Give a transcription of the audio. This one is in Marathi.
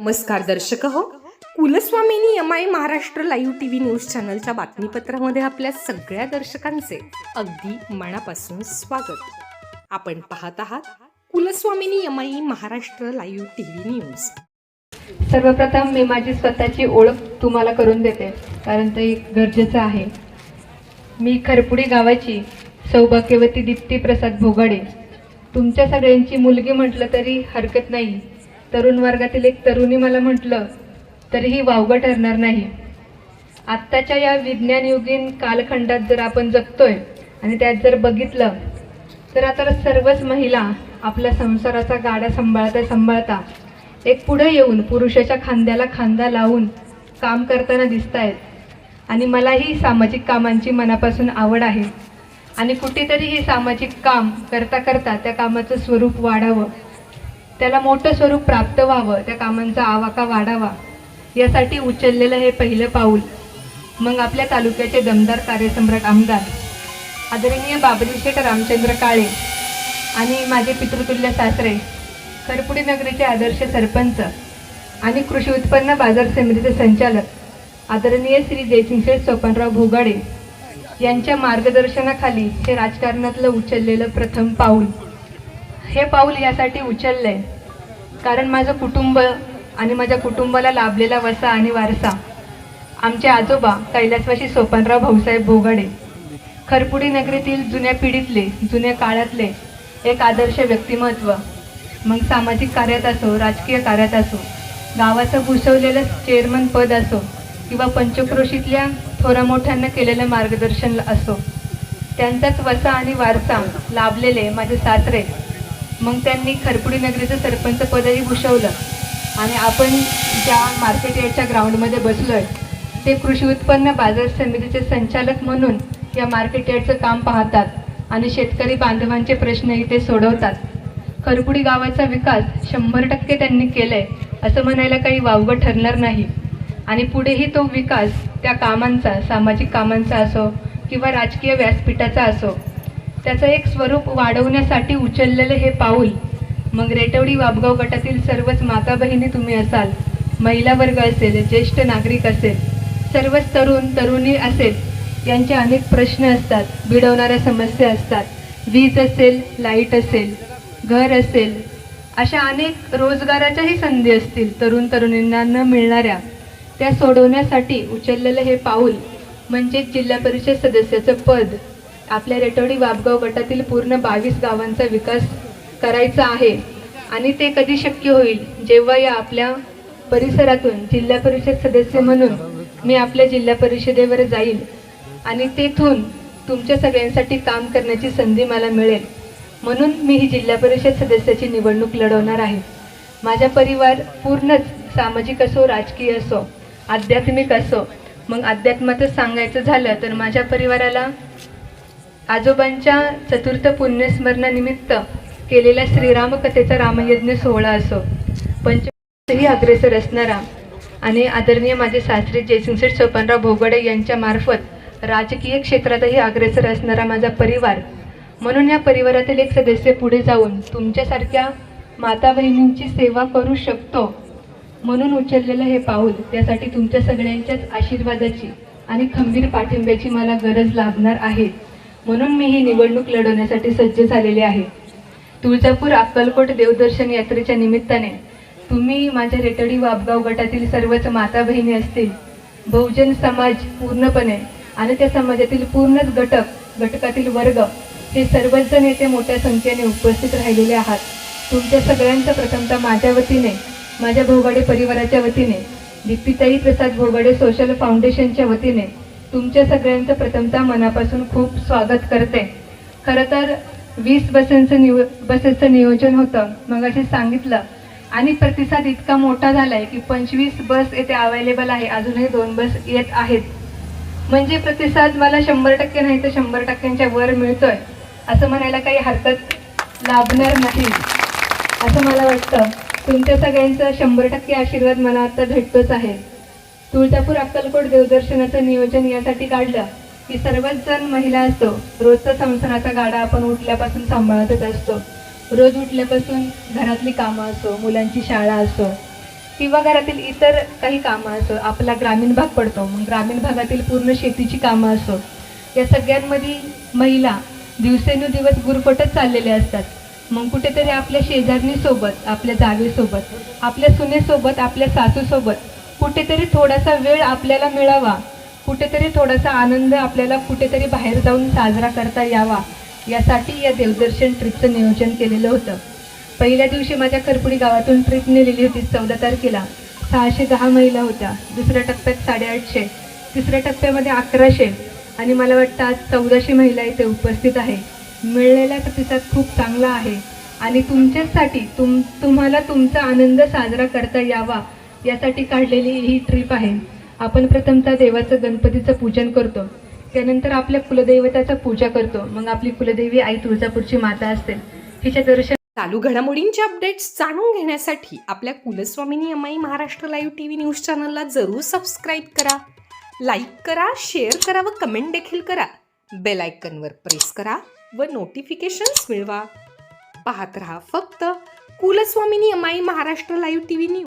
नमस्कार दर्शक हो Kulswamini M I Maharashtra live T V news चॅनलच्या बातमीपत्रामध्ये आपल्या सगळ्या दर्शकांचे अगदी मनापासून स्वागत. आपण पाहत आहात Kulswamini M I Maharashtra live T V news. सर्वप्रथम मी माझी स्वतःची ओळख तुम्हाला करून देते कारण ते गरजेचं आहे. मी खरपुडी गावाची सौभाग्यवती दीप्ती प्रसाद भोगाडे. तुमच्या सगळ्यांची मुलगी म्हटलं तरी हरकत नाही. तरुण वर्गातील एक तरुणी मला म्हटलं तरीही वावगं ठरणार नाही. आत्ताच्या या विज्ञानयुगीन कालखंडात जर आपण जगतोय आणि त्यात जर बघितलं तर आता सर्वच महिला आपल्या संसाराचा गाडा सांभाळता सांभाळता एक पुढे येऊन पुरुषाच्या खांद्याला खांदा लावून काम करताना दिसत आहेत आणि मलाही सामाजिक कामांची मनापासून आवड आहे. आणि कुठेतरी हे सामाजिक काम करता करता त्या कामाचं स्वरूप वाढावं. त्याला मोठं स्वरूप प्राप्त व्हावं त्या कामांचा आवाका वाढावा. यासाठी उचललेलं हे पहिलं पाऊल. मग आपल्या तालुक्याचे दमदार कार्यसम्राट आमदार आदरणीय बाबरी शेठ रामचंद्र काळे आणि माझे पितृतुल्य सासरे खरपुडी नगरीचे आदर्श सरपंच आणि कृषी उत्पन्न बाजार समितीचे संचालक आदरणीय श्री जयसिंगशेठ सोपनराव भोगाडे यांच्या मार्गदर्शनाखाली हे राजकारणातलं उचललेलं प्रथम पाऊल. हे पाऊल यासाठी उचललंय. कारण माझं कुटुंब आणि माझ्या कुटुंबाला लाभलेला वसा आणि वारसा आमचे आजोबा कैलासवाशी सोपनराव भाऊसाहेब भोगाडे खरपुडी नगरीतील जुन्या पिढीतले जुन्या काळातले एक आदर्श व्यक्तिमत्व. मग सामाजिक कार्यात असो राजकीय कार्यात असो गावाचं भूषवलेलं चेअरमन पद असो किंवा पंचक्रोशीतल्या थोरा मोठ्यांना केलेलं मार्गदर्शन असो त्यांचाच वसा आणि वारसा लाभलेले माझे सासरे मग त्यांनी खरपुडी नगरीचं सरपंच पदही भूषवलं. आणि आपण ज्या मार्केट याच्या ग्राउंडमध्ये बसलो आहे ते कृषी उत्पन्न बाजार समितीचे संचालक म्हणून या मार्केट यार्डचं काम पाहतात आणि शेतकरी बांधवांचे प्रश्नही ते सोडवतात. खरपुडी गावाचा विकास शंभर टक्के त्यांनी केलाय असं म्हणायला काही वावगं ठरणार नाही. आणि पुढेही तो विकास त्या कामांचा सामाजिक कामांचा असो किंवा राजकीय व्यासपीठाचा असो त्याचं एक स्वरूप वाढवण्यासाठी उचललेलं हे पाऊल. मग रेटवडी वाबगाव गटातील सर्वच माता बहिणी तुम्ही असाल महिला वर्ग असेल ज्येष्ठ नागरिक असेल सर्वच तरुण तरुणी असेल यांचे अनेक प्रश्न असतात भिडवणाऱ्या समस्या असतात. वीज असेल लाइट असेल घर असेल अशा अनेक रोजगाराच्याही संधी असतील तरुण तरुणींना न मिळणाऱ्या त्या सोडवण्यासाठी उचललेलं हे पाऊल म्हणजे जिल्हा परिषद सदस्याचं पद. आपल्या रेटोडी वाबगाव गटातील पूर्ण बावीस गावांचा विकास करायचा आहे आणि ते कधी शक्य होईल जेव्हा या आपल्या परिसरातून जिल्हा परिषद सदस्य म्हणून मी आपल्या जिल्हा परिषदेवर जाईल आणि तेथून तुमच्या सगळ्यांसाठी काम करण्याची संधी मला मिळेल. म्हणून मी ही जिल्हा परिषद सदस्याची निवडणूक लढवणार आहे. माझा परिवार पूर्णच सामाजिक असो राजकीय असो आध्यात्मिक असो मग अध्यात्मातच सांगायचं झालं तर माझ्या परिवाराला आजोबांच्या चतुर्थ पुण्यस्मरणानिमित्त केलेल्या श्रीराम कथेचा रामयज्ञ सोहळा असो. पंचही अग्रेसर असणारा आणि आदरणीय माझे सासरे जयसिंगसेठ सोपनराव भोगडे यांच्या मार्फत राजकीय क्षेत्रातही अग्रेसर असणारा माझा परिवार. म्हणून या परिवारातील एक सदस्य पुढे जाऊन तुमच्यासारख्या माता बहिणींची सेवा करू शकतो म्हणून उचललेलं हे पाऊल त्यासाठी तुमच्या सगळ्यांच्याच आशीर्वादाची आणि खंबीर पाठिंब्याची मला गरज लागणार आहे. म्हणून मी ही निवडणूक लढवण्यासाठी सज्ज झालेले आहे. तुळजापूर अक्कलकोट देवदर्शन यात्रेच्या निमित्ताने तुम्ही माझ्या रेटडी वाबगाव गटातील सर्वच माता बहिणी असतील बहुजन समाज पूर्णपणे आणि त्या समाजातील पूर्णच घटक घटकातील वर्ग हे सर्वच जण येथे मोठ्या संख्येने उपस्थित राहिलेले आहात. तुमच्या सगळ्यांचं प्रथमतः माझ्या वतीने माझ्या भोगाडे परिवाराच्या वतीने दीप्तीताई प्रसाद भोगाडे सोशल फाउंडेशनच्या वतीने तुमच्या सगळ्यांचं प्रथमतः मनापासून खूप स्वागत करते. खरं तर वीस बसेंचं निव बसेसचं नियोजन होतं मग असे सांगितलं. आणि प्रतिसाद इतका मोठा झालाय की पंचवीस बस येथे अवेलेबल आहे अजूनही दोन बस येत आहेत. म्हणजे प्रतिसाद मला शंभर टक्के नाही तर शंभर टक्क्यांच्या वर मिळतोय असं म्हणायला काही हरकत लाभणार नाही. असं मला वाटतं. तुमच्या सगळ्यांचा शंभर टक्के आशीर्वाद मला आता भेटतोच आहे. तुळजापूर अक्कलकोट देवदर्शनाचं नियोजन यासाठी काढलं. की सर्वच जण महिला असतो. रोजचा संसाराचा गाडा आपण उठल्यापासून सांभाळतच असतो. रोज उठल्यापासून घरातली कामं असो मुलांची शाळा असो किंवा घरातील इतर काही कामं असो आपला ग्रामीण भाग पडतो. मग ग्रामीण भागातील पूर्ण शेतीची कामं असो. या सगळ्यांमध्ये महिला दिवसेंदिवस गुरफटत चाललेल्या असतात. मग कुठेतरी आपल्या शेजारणीसोबत आपल्या जावेसोबत आपल्या सुनेसोबत आपल्या सासूसोबत कुठेतरी थोडासा वेळ आपल्याला मिळावा. कुठेतरी थोडासा आनंद आपल्याला कुठेतरी बाहेर जाऊन साजरा करता यावा. यासाठी या देवदर्शन ट्रिपचं नियोजन केलेलं होतं. पहिल्या दिवशी माझ्या खरपुडी गावातून ट्रिप नेलेली होती चौदा तारखेला. सहाशे दहा महिला होत्या. दुसऱ्या टप्प्यात साडेआठशे तिसऱ्या टप्प्यामध्ये अकराशे आणि मला वाटतं आज चौदाशे महिला इथे उपस्थित आहे मिळलेला प्रतिसाद खूप चांगला आहे आणि तुमच्यासाठी तुम तुम्हाला तुमचा आनंद साजरा करता यावा यासाठी काढलेली ही ट्रिप आहे. आपण प्रथमतः देवाचं गणपतीचं पूजन करतो. त्यानंतर आपल्या कुलदैवताचं पूजा करतो. मग आपली कुलदेवी आई तुळजापूरची माता असते. तिच्या दर्शन चालू घडामोडींचे अपडेट्स जाणून घेण्यासाठी आपल्या Kulswamini Amai Maharashtra live T V news चॅनलला जरूर सबस्क्राईब करा. लाईक करा शेअर करा व कमेंट देखील करा. बेल आयकनवर प्रेस करा व नोटिफिकेशन्स मिळवा. पाहत रहा फक्त Kulswamini Amai Maharashtra live T V news